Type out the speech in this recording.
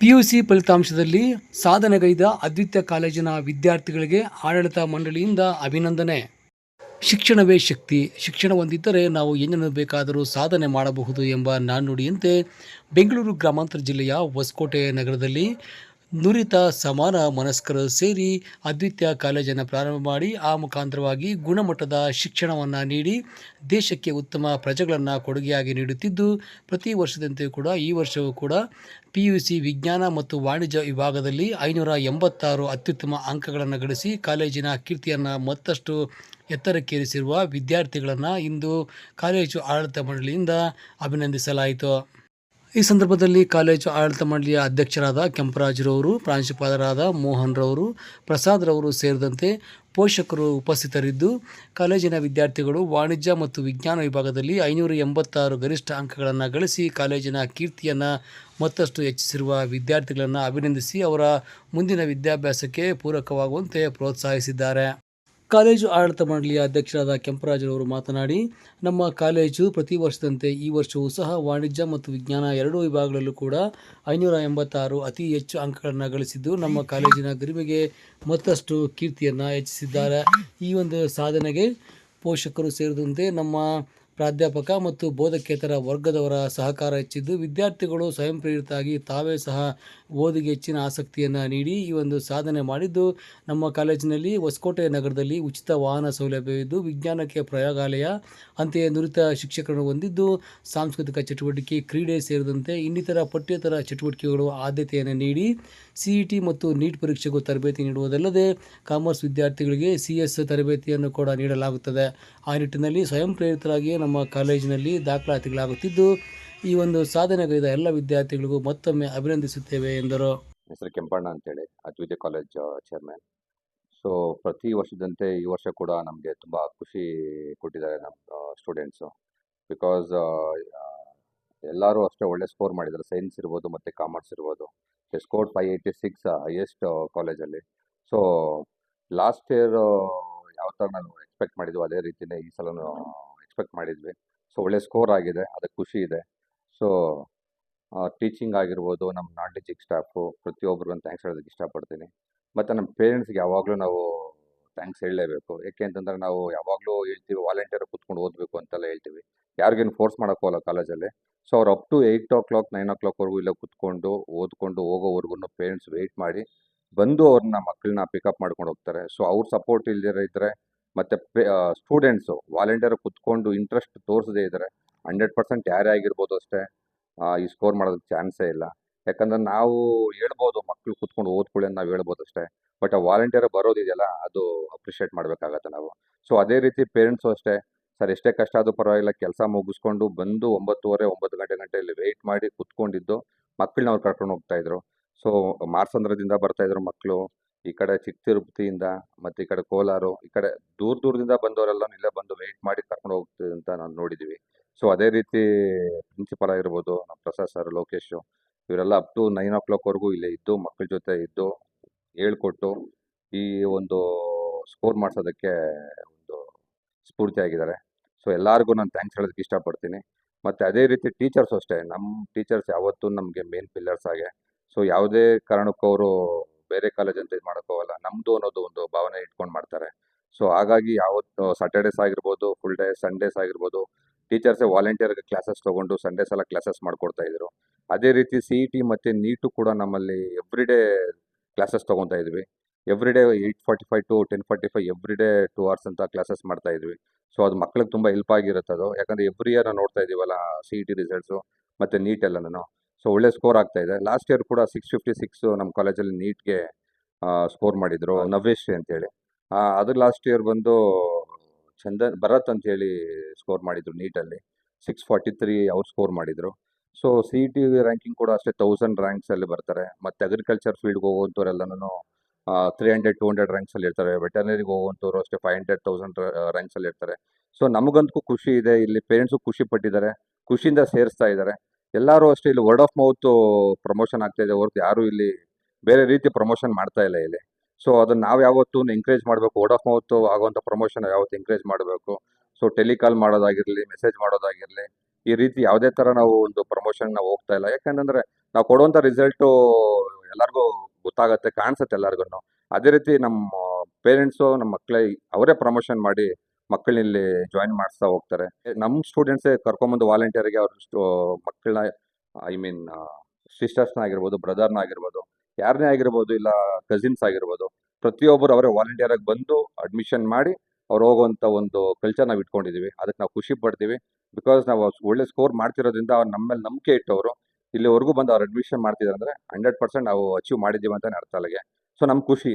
PUC ಫಲಿತಾಂಶದಲ್ಲಿ ಸಾಧನೆಗೈದ ಅದ್ವಿತ್ಯ ಕಾಲೇಜಿನ ವಿದ್ಯಾರ್ಥಿಗಳಿಗೆ ಆಡಳಿತ ಮಂಡಳಿಯಿಂದ ಅಭಿನಂದನೆ. ಶಿಕ್ಷಣವೇ ಶಕ್ತಿ. ಶಿಕ್ಷಣ ಹೊಂದಿದ್ದರೆ ನಾವು ಏನನ್ನು ಬೇಕಾದರೂ ಸಾಧನೆ ಮಾಡಬಹುದು ಎಂಬ ನಾಣ್ಣುಡಿಯಂತೆ ಬೆಂಗಳೂರು ಗ್ರಾಮಾಂತರ ಜಿಲ್ಲೆಯ ಹೊಸಕೋಟೆ ನಗರದಲ್ಲಿ ನುರಿತ ಸಮಾನ ಮನಸ್ಕರು ಸೇರಿ ಅದ್ವಿತೀಯ ಕಾಲೇಜನ್ನು ಪ್ರಾರಂಭ ಮಾಡಿ ಆ ಮುಖಾಂತರವಾಗಿ ಗುಣಮಟ್ಟದ ಶಿಕ್ಷಣವನ್ನು ನೀಡಿ ದೇಶಕ್ಕೆ ಉತ್ತಮ ಪ್ರಜೆಗಳನ್ನು ಕೊಡುಗೆಯಾಗಿ ನೀಡುತ್ತಿದ್ದು, ಪ್ರತಿ ವರ್ಷದಂತೆಯೂ ಕೂಡ ಈ ವರ್ಷವೂ ಕೂಡ ಪಿ ಯು ಸಿ ವಿಜ್ಞಾನ ಮತ್ತು ವಾಣಿಜ್ಯ ವಿಭಾಗದಲ್ಲಿ ಐನೂರ ಎಂಬತ್ತಾರು ಅತ್ಯುತ್ತಮ ಅಂಕಗಳನ್ನು ಗಳಿಸಿ ಕಾಲೇಜಿನ ಕೀರ್ತಿಯನ್ನು ಮತ್ತಷ್ಟು ಎತ್ತರಕ್ಕೇರಿಸಿರುವ ವಿದ್ಯಾರ್ಥಿಗಳನ್ನು ಇಂದು ಕಾಲೇಜು ಆಡಳಿತ ಮಂಡಳಿಯಿಂದ ಅಭಿನಂದಿಸಲಾಯಿತು. ಈ ಸಂದರ್ಭದಲ್ಲಿ ಕಾಲೇಜು ಆಡಳಿತ ಮಂಡಳಿಯ ಅಧ್ಯಕ್ಷರಾದ ಕೆಂಪರಾಜ್ರವರು, ಪ್ರಾಂಶುಪಾಲರಾದ ಮೋಹನ್ ರವರು ಪ್ರಸಾದ್ ರವರು ಸೇರಿದಂತೆ ಪೋಷಕರು ಉಪಸ್ಥಿತರಿದ್ದು, ಕಾಲೇಜಿನ ವಿದ್ಯಾರ್ಥಿಗಳು ವಾಣಿಜ್ಯ ಮತ್ತು ವಿಜ್ಞಾನ ವಿಭಾಗದಲ್ಲಿ ಐನೂರ ಎಂಬತ್ತಾರು ಗರಿಷ್ಠ ಅಂಕಗಳನ್ನು ಗಳಿಸಿ ಕಾಲೇಜಿನ ಕೀರ್ತಿಯನ್ನು ಮತ್ತಷ್ಟು ಹೆಚ್ಚಿಸಿರುವ ವಿದ್ಯಾರ್ಥಿಗಳನ್ನು ಅಭಿನಂದಿಸಿ ಅವರ ಮುಂದಿನ ವಿದ್ಯಾಭ್ಯಾಸಕ್ಕೆ ಪೂರಕವಾಗುವಂತೆ ಪ್ರೋತ್ಸಾಹಿಸಿದ್ದಾರೆ. ಕಾಲೇಜು ಆಡಳಿತ ಮಂಡಳಿಯ ಅಧ್ಯಕ್ಷರಾದ ಕೆಂಪರಾಜರವರು ಮಾತನಾಡಿ, ನಮ್ಮ ಕಾಲೇಜು ಪ್ರತಿ ವರ್ಷದಂತೆ ಈ ವರ್ಷವೂ ಸಹ ವಾಣಿಜ್ಯ ಮತ್ತು ವಿಜ್ಞಾನ ಎರಡೂ ವಿಭಾಗಗಳಲ್ಲೂ ಕೂಡ ಐನೂರ ಎಂಬತ್ತಾರು ಅತಿ ಹೆಚ್ಚು ಅಂಕಗಳನ್ನು ಗಳಿಸಿದ್ದು, ನಮ್ಮ ಕಾಲೇಜಿನ ಗರಿಮೆಗೆ ಮತ್ತಷ್ಟು ಕೀರ್ತಿಯನ್ನು ಹೆಚ್ಚಿಸಿದ್ದಾರೆ. ಈ ಒಂದು ಸಾಧನೆಗೆ ಪೋಷಕರು ಸೇರಿದಂತೆ ನಮ್ಮ ಪ್ರಾಧ್ಯಾಪಕ ಮತ್ತು ಬೋಧಕೇತರ ವರ್ಗದವರ ಸಹಕಾರ ಹೆಚ್ಚಿದ್ದು, ವಿದ್ಯಾರ್ಥಿಗಳು ಸ್ವಯಂ ಪ್ರೇರಿತರಾಗಿ ತಾವೇ ಸಹ ಓದಿಗೆ ಹೆಚ್ಚಿನ ಆಸಕ್ತಿಯನ್ನು ನೀಡಿ ಈ ಒಂದು ಸಾಧನೆ ಮಾಡಿದ್ದು, ನಮ್ಮ ಕಾಲೇಜಿನಲ್ಲಿ ಹೊಸಕೋಟೆ ನಗರದಲ್ಲಿ ಉಚಿತ ವಾಹನ ಸೌಲಭ್ಯವಿದ್ದು, ವಿಜ್ಞಾನಕ್ಕೆ ಪ್ರಯೋಗಾಲಯ, ಅಂತೆಯೇ ನುರಿತ ಶಿಕ್ಷಕರನ್ನು ಹೊಂದಿದ್ದು, ಸಾಂಸ್ಕೃತಿಕ ಚಟುವಟಿಕೆ, ಕ್ರೀಡೆ ಸೇರಿದಂತೆ ಇನ್ನಿತರ ಪಠ್ಯೇತರ ಚಟುವಟಿಕೆಗಳು ಆದ್ಯತೆಯನ್ನು ನೀಡಿ, ಸಿ ಇ ಟಿ ಮತ್ತು ನೀಟ್ ಪರೀಕ್ಷೆಗೂ ತರಬೇತಿ ನೀಡುವುದಲ್ಲದೆ ಕಾಮರ್ಸ್ ವಿದ್ಯಾರ್ಥಿಗಳಿಗೆ ಸಿ ಎಸ್ ತರಬೇತಿಯನ್ನು ಕೂಡ ನೀಡಲಾಗುತ್ತದೆ. ಆ ನಿಟ್ಟಿನಲ್ಲಿ ಸ್ವಯಂ ಪ್ರೇರಿತರಾಗಿಯೇ ಕಾಲೇಜಿನಲ್ಲಿ ದಾಖಲಾತಿಗಳಾಗುತ್ತಿದ್ದು, ಈ ಒಂದು ಸಾಧನೆಗೈದ ಎಲ್ಲ ವಿದ್ಯಾರ್ಥಿಗಳಿಗೂ ಮತ್ತೊಮ್ಮೆ ಅಭಿನಂದಿಸುತ್ತೇವೆ ಎಂದರು. ಹೆಸರು ಕೆಂಪಣ್ಣ ಅಂತೇಳಿ, ಅದ್ವಿತೀಯ ಕಾಲೇಜ್ ಚೇರ್ಮನ್ ಸೊ ಪ್ರತಿ ವರ್ಷದಂತೆ ಈ ವರ್ಷ ಕೂಡ ನಮಗೆ ತುಂಬ ಖುಷಿ ಕೊಟ್ಟಿದ್ದಾರೆ ನಮ್ಮ ಸ್ಟೂಡೆಂಟ್ಸು ಬಿಕಾಸ್ ಎಲ್ಲರೂ ಅಷ್ಟೇ ಒಳ್ಳೆ ಸ್ಕೋರ್ ಮಾಡಿದ್ದಾರೆ. ಸೈನ್ಸ್ ಇರ್ಬೋದು, ಮತ್ತು ಕಾಮರ್ಸ್ ಇರ್ಬೋದು. Score five eighty six highest ಕಾಲೇಜಲ್ಲಿ ಸೊ ಲಾಸ್ಟ್ ಇಯರ್ ಯಾವ ಥರ ನಾನು ಎಕ್ಸ್ಪೆಕ್ಟ್ ಮಾಡಿದ್ವು ಅದೇ ರೀತಿಯೇ ಈ ಸಲನೂ ಎಕ್ಸ್ಪೆಕ್ಟ್ ಮಾಡಿದ್ವಿ. ಸೊ, ಒಳ್ಳೆ ಸ್ಕೋರ್ ಆಗಿದೆ ಅದಕ್ಕೆ ಖುಷಿ ಇದೆ. ಸೊ ಟೀಚಿಂಗ್ ಆಗಿರ್ಬೋದು, ನಮ್ಮ ನಾನ್ ಟೀಚಿಂಗ್ ಸ್ಟಾಫು ಪ್ರತಿಯೊಬ್ಬರು ಥ್ಯಾಂಕ್ಸ್ ಹೇಳೋದಕ್ಕೆ ಇಷ್ಟಪಡ್ತೀನಿ. ಮತ್ತು ನಮ್ಮ ಪೇರೆಂಟ್ಸ್ಗೆ ಯಾವಾಗಲೂ ನಾವು ಥ್ಯಾಂಕ್ಸ್ ಹೇಳಲೇಬೇಕು. ಏಕೆ ಅಂತಂದರೆ ನಾವು ಯಾವಾಗಲೂ ಹೇಳ್ತೀವಿ ವಾಲಂಟಿಯರ್ ಕೂತ್ಕೊಂಡು ಓದಬೇಕು ಅಂತೆಲ್ಲ ಹೇಳ್ತೀವಿ. ಯಾರಿಗೇನು ಫೋರ್ಸ್ ಮಾಡೋಕ್ಕೋಲ್ಲ ಕಾಲೇಜಲ್ಲಿ. ಸೊ, ಅವ್ರು up to eight o'clock nine ಓ ಕ್ಲಾಕ್ವರೆಗೂ ಇಲ್ಲ ಕೂತ್ಕೊಂಡು, ಓದ್ಕೊಂಡು ಹೋಗೋವರೆಗೂ ಪೇರೆಂಟ್ಸ್ ವೆಯ್ಟ್ ಮಾಡಿ ಬಂದು ಅವ್ರನ್ನ ಮಕ್ಕಳನ್ನ ಪಿಕಪ್ ಮಾಡ್ಕೊಂಡು ಹೋಗ್ತಾರೆ. ಸೊ, ಅವ್ರ ಸಪೋರ್ಟ್ ಇಲ್ದಿರ ಇದ್ದರೆ ಮತ್ತು ಸ್ಟೂಡೆಂಟ್ಸು ವಾಲಂಟಿಯರ್ ಕುತ್ಕೊಂಡು ಇಂಟ್ರೆಸ್ಟ್ ತೋರಿಸದೇ ಇದ್ದಾರೆ ಹಂಡ್ರೆಡ್ ಪರ್ಸೆಂಟ್ ಯಾರೇ ಆಗಿರ್ಬೋದು ಅಷ್ಟೇ ಈ ಸ್ಕೋರ್ ಮಾಡೋದಕ್ಕೆ ಚಾನ್ಸೇ ಇಲ್ಲ. ಯಾಕಂದ್ರೆ ನಾವು ಹೇಳ್ಬೋದು ಮಕ್ಕಳು ಕುತ್ಕೊಂಡು ಓದ್ಕೊಳ್ಳಿ ನಾವು ಹೇಳ್ಬೋದು ಅಷ್ಟೇ. ಬಟ್ ಆ ವಾಲಂಟಿಯರ್ ಬರೋದಿದೆಯಲ್ಲ ಅದು ಅಪ್ರಿಷಿಯೇಟ್ ಮಾಡಬೇಕಾಗತ್ತೆ ನಾವು. ಸೊ ಅದೇ ರೀತಿ ಪೇರೆಂಟ್ಸು ಅಷ್ಟೇ, ಸರ್, ಎಷ್ಟೇ ಕಷ್ಟ ಆದರೂ ಪರವಾಗಿಲ್ಲ, ಕೆಲಸ ಮುಗಿಸ್ಕೊಂಡು ಬಂದು ಒಂಬತ್ತುವರೆ, ಒಂಬತ್ತು ಗಂಟೆ ಗಂಟೆಯಲ್ಲಿ ವೆಯ್ಟ್ ಮಾಡಿ ಕುತ್ಕೊಂಡಿದ್ದು ಮಕ್ಕಳನ್ನ ಅವ್ರು ಕರ್ಕೊಂಡು ಹೋಗ್ತಾಯಿದ್ರು ಸೊ ಮಾರ್ಸಂದ್ರದಿಂದ ಬರ್ತಾಯಿದ್ರು ಮಕ್ಕಳು ಈ ಕಡೆ ಚಿಕ್ಕ ತಿರುಪತಿಯಿಂದ ಮತ್ತು ಈ ಕಡೆ ಕೋಲಾರ, ಈ ಕಡೆ ದೂರ ದೂರದಿಂದ ಬಂದವರೆಲ್ಲ ಇಲ್ಲೇ ಬಂದು ವೆಯ್ಟ್ ಮಾಡಿ ಕರ್ಕೊಂಡು ಹೋಗ್ತೀವಿ ಅಂತ ನಾವು ನೋಡಿದ್ದೀವಿ ಸೊ ಅದೇ ರೀತಿ ಪ್ರಿನ್ಸಿಪಲ್ ಆಗಿರ್ಬೋದು, ನಮ್ಮ ಪ್ರಸಾದ್ ಸರ್ ಲೋಕೇಶು, ಇವರೆಲ್ಲ ಅಪ್ ಟು ನೈನ್ ಓ ಕ್ಲಾಕ್ವರೆಗೂ ಇಲ್ಲೇ ಇದ್ದು ಮಕ್ಕಳ ಜೊತೆ ಇದ್ದು, ಹೇಳ್ಕೊಟ್ಟು ಈ ಒಂದು ಸ್ಕೋರ್ ಮಾಡಿಸೋದಕ್ಕೆ ಒಂದು ಸ್ಫೂರ್ತಿಯಾಗಿದ್ದಾರೆ ಸೊ ಎಲ್ಲರಿಗೂ ನಾನು ಥ್ಯಾಂಕ್ಸ್ ಹೇಳೋದಕ್ಕೆ ಇಷ್ಟಪಡ್ತೀನಿ. ಮತ್ತು ಅದೇ ರೀತಿ ಟೀಚರ್ಸ್ ಅಷ್ಟೇ ನಮ್ಮ ಟೀಚರ್ಸ್ ಯಾವತ್ತೂ ನಮಗೆ ಮೇನ್ ಪಿಲ್ಲರ್ಸ್ ಆಗಿ ಸೊ ಯಾವುದೇ ಕಾರಣಕ್ಕೂ ಅವರು ಬೇರೆ ಕಾಲೇಜ್ ಅಂತ ಇದು ಮಾಡೋಕ್ಕೋಗಲ್ಲ ನಮ್ಮದು ಅನ್ನೋದು ಒಂದು ಭಾವನೆ ಇಟ್ಕೊಂಡು ಮಾಡ್ತಾರೆ. ಸೊ ಹಾಗಾಗಿ ಯಾವತ್ತು ಸಾಟರ್ಡೇಸ್ ಆಗಿರ್ಬೋದು ಫುಲ್ ಡೇ ಸಂಡೇಸ್ ಆಗಿರ್ಬೋದು ಟೀಚರ್ಸೇ ವಾಲಂಟಿಯರ್ಗೆ ಕ್ಲಾಸಸ್ ತೊಗೊಂಡು ಸಂಡೇಸ್ ಎಲ್ಲ ಕ್ಲಾಸಸ್ ಮಾಡ್ಕೊಡ್ತಾ ಇದ್ರು. ಅದೇ ರೀತಿ ಸಿ ಇ ಟಿ ಮತ್ತು ನೀಟು ಕೂಡ ನಮ್ಮಲ್ಲಿ ಎವ್ರಿ ಡೇ ಕ್ಲಾಸಸ್ ತೊಗೊತಾ ಇದ್ವಿ. Every day eight forty five to ten forty five every day two hours ಅಂತ ಕ್ಲಾಸಸ್ ಮಾಡ್ತಾ ಇದ್ವಿ. ಸೊ ಅದು ಮಕ್ಳಿಗೆ ತುಂಬ ಹೆಲ್ಪ್ ಆಗಿರುತ್ತೆ ಅದು ಯಾಕಂದರೆ ಎವ್ರಿ ಇಯರ್ ನೋಡ್ತಾ ಇದೀವಲ್ಲ ಸಿ ಇ ಟಿ ರಿಸಲ್ಟ್ಸು ಮತ್ತು ನೀಟ್ ಎಲ್ಲನೂ. ಸೊ ಒಳ್ಳೆ ಸ್ಕೋರ್ ಆಗ್ತಾ ಇದೆ. ಲಾಸ್ಟ್ ಇಯರ್ ಕೂಡ ಸಿಕ್ಸ್ ಫಿಫ್ಟಿ ಸಿಕ್ಸ್ ನಮ್ಮ ಕಾಲೇಜಲ್ಲಿ ನೀಟ್ಗೆ ಸ್ಕೋರ್ ಮಾಡಿದ್ರು ನವೇಶ್ ಅಂತೇಳಿ. ಅದು ಲಾಸ್ಟ್ ಇಯರ್ ಬಂದು ಚಂದನ್ ಭರತ್ ಅಂತೇಳಿ ಸ್ಕೋರ್ ಮಾಡಿದ್ರು ನೀಟಲ್ಲಿ ಸಿಕ್ಸ್ ಫಾರ್ಟಿ ತ್ರೀ ಅವ್ರು ಸ್ಕೋರ್ ಮಾಡಿದರು. So C E T ranking ಕೂಡ ಅಷ್ಟೇ ತೌಸಂಡ್ ರ್ಯಾಂಕ್ಸಲ್ಲಿ ಬರ್ತಾರೆ. ಮತ್ತು ಅಗ್ರಿಕಲ್ಚರ್ ಫೀಲ್ಡ್ಗೆ ಹೋಗುವಂಥವ್ರೆಲ್ಲನೂ ತ್ರೀ ಹಂಡ್ರೆಡ್ ಟು ಹಂಡ್ರೆಡ್ ರ್ಯಾಂಕ್ಸಲ್ಲಿ ಇರ್ತಾರೆ. ವೆಟನರಿಗೆ ಹೋಗುವಂಥವ್ರು ಅಷ್ಟೇ ಫೈವ್ ಹಂಡ್ರೆಡ್ ತೌಸಂಡ್ ರ್ಯಾಂಕ್ಸಲ್ಲಿ ಇರ್ತಾರೆ. ಸೊ ನಮಗಂತೂ ಖುಷಿ ಇದೆ. ಇಲ್ಲಿ ಪೇರೆಂಟ್ಸು ಖುಷಿ ಪಟ್ಟಿದ್ದಾರೆ. ಖುಷಿಯಿಂದ ಸೇರಿಸ್ತಾ ಇದ್ದಾರೆ. ಎಲ್ಲರೂ ಅಷ್ಟೇ ಇಲ್ಲಿ ವರ್ಡ್ ಆಫ್ ಮೌತ್ ಪ್ರಮೋಷನ್ ಆಗ್ತಾ ಇದೆ ಹೊರತು ಯಾರು ಇಲ್ಲಿ ಬೇರೆ ರೀತಿ ಪ್ರಮೋಷನ್ ಮಾಡ್ತಾ ಇಲ್ಲ ಇಲ್ಲಿ. ಸೊ ಅದನ್ನ ನಾವು ಯಾವತ್ತೂ ಎಂಕರೇಜ್ ಮಾಡಬೇಕು ವರ್ಡ್ ಆಫ್ ಮೌತ್ ಆಗುವಂಥ ಪ್ರಮೋಷನ್ ಯಾವತ್ತು ಎಂಕರೇಜ್ ಮಾಡಬೇಕು. ಸೊ ಟೆಲಿಕಾಲ್ ಮಾಡೋದಾಗಿರಲಿ ಮೆಸೇಜ್ ಮಾಡೋದಾಗಿರಲಿ, ಈ ರೀತಿ ಯಾವುದೇ ಥರ ನಾವು ಒಂದು ಪ್ರಮೋಷನ್ ನಾವು ಹೋಗ್ತಾ ಇಲ್ಲ. ಯಾಕಂತಂದರೆ ನಾವು ಕೊಡುವಂಥ ರಿಸಲ್ಟು ಎಲ್ಲರಿಗೂ ಗೊತ್ತಾಗತ್ತೆ, ಕಾಣಿಸುತ್ತೆ ಎಲ್ಲರಿಗೂ ಅದೇ ರೀತಿ ನಮ್ಮ ಪೇರೆಂಟ್ಸು ನಮ್ಮ ಮಕ್ಕಳೇ ಅವರೇ ಪ್ರಮೋಷನ್ ಮಾಡಿ ಮಕ್ಕಳನ್ನ ಇಲ್ಲಿ ಜಾಯಿನ್ ಮಾಡಿಸ್ತಾ ಹೋಗ್ತಾರೆ. ನಮ್ಮ ಸ್ಟೂಡೆಂಟ್ಸೇ ಕರ್ಕೊಂಬಂದು ವಾಲಂಟಿಯರ್ಗೆ ಅವ್ರ ಮಕ್ಕಳನ್ನ ಐ ಮೀನ್ ಸಿಸ್ಟರ್ಸ್ನ ಆಗಿರ್ಬೋದು ಬ್ರದರ್ನ ಆಗಿರ್ಬೋದು ಯಾರನ್ನೇ ಆಗಿರ್ಬೋದು, ಇಲ್ಲ ಕಸಿನ್ಸ್ ಆಗಿರ್ಬೋದು, ಪ್ರತಿಯೊಬ್ಬರು ಅವರೇ ವಾಲಂಟಿಯರ್ ಆಗಿ ಬಂದು ಅಡ್ಮಿಷನ್ ಮಾಡಿ ಅವ್ರು ಹೋಗುವಂಥ ಒಂದು ಕಲ್ಚರ್ ನಾವು ಇಟ್ಕೊಂಡಿದ್ದೀವಿ ಅದಕ್ಕೆ ನಾವು ಖುಷಿ ಪಡ್ತೀವಿ. ಬಿಕಾಸ್ ನಾವು ಒಳ್ಳೆ ಸ್ಕೋರ್ ಮಾಡ್ತಿರೋದ್ರಿಂದ ಅವ್ರು ನಮ್ಮ ಮೇಲೆ ನಂಬಿಕೆ ಇಟ್ಟವರು, ಇಲ್ಲಿವರೆಗೂ ಬಂದು ಅವ್ರು ಅಡ್ಮಿಷನ್ ಮಾಡ್ತಿದ್ದಾರೆ ಅಂದರೆ ಹಂಡ್ರೆಡ್ ಪರ್ಸೆಂಟ್ ನಾವು ಅಚೀವ್ ಮಾಡಿದ್ದೀವಿ ಅಂತಲೇ ಅರ್ಥ ಅಲ್ಲಿಗೆ. ಸೊ ನಮ್ಗೆ ಖುಷಿ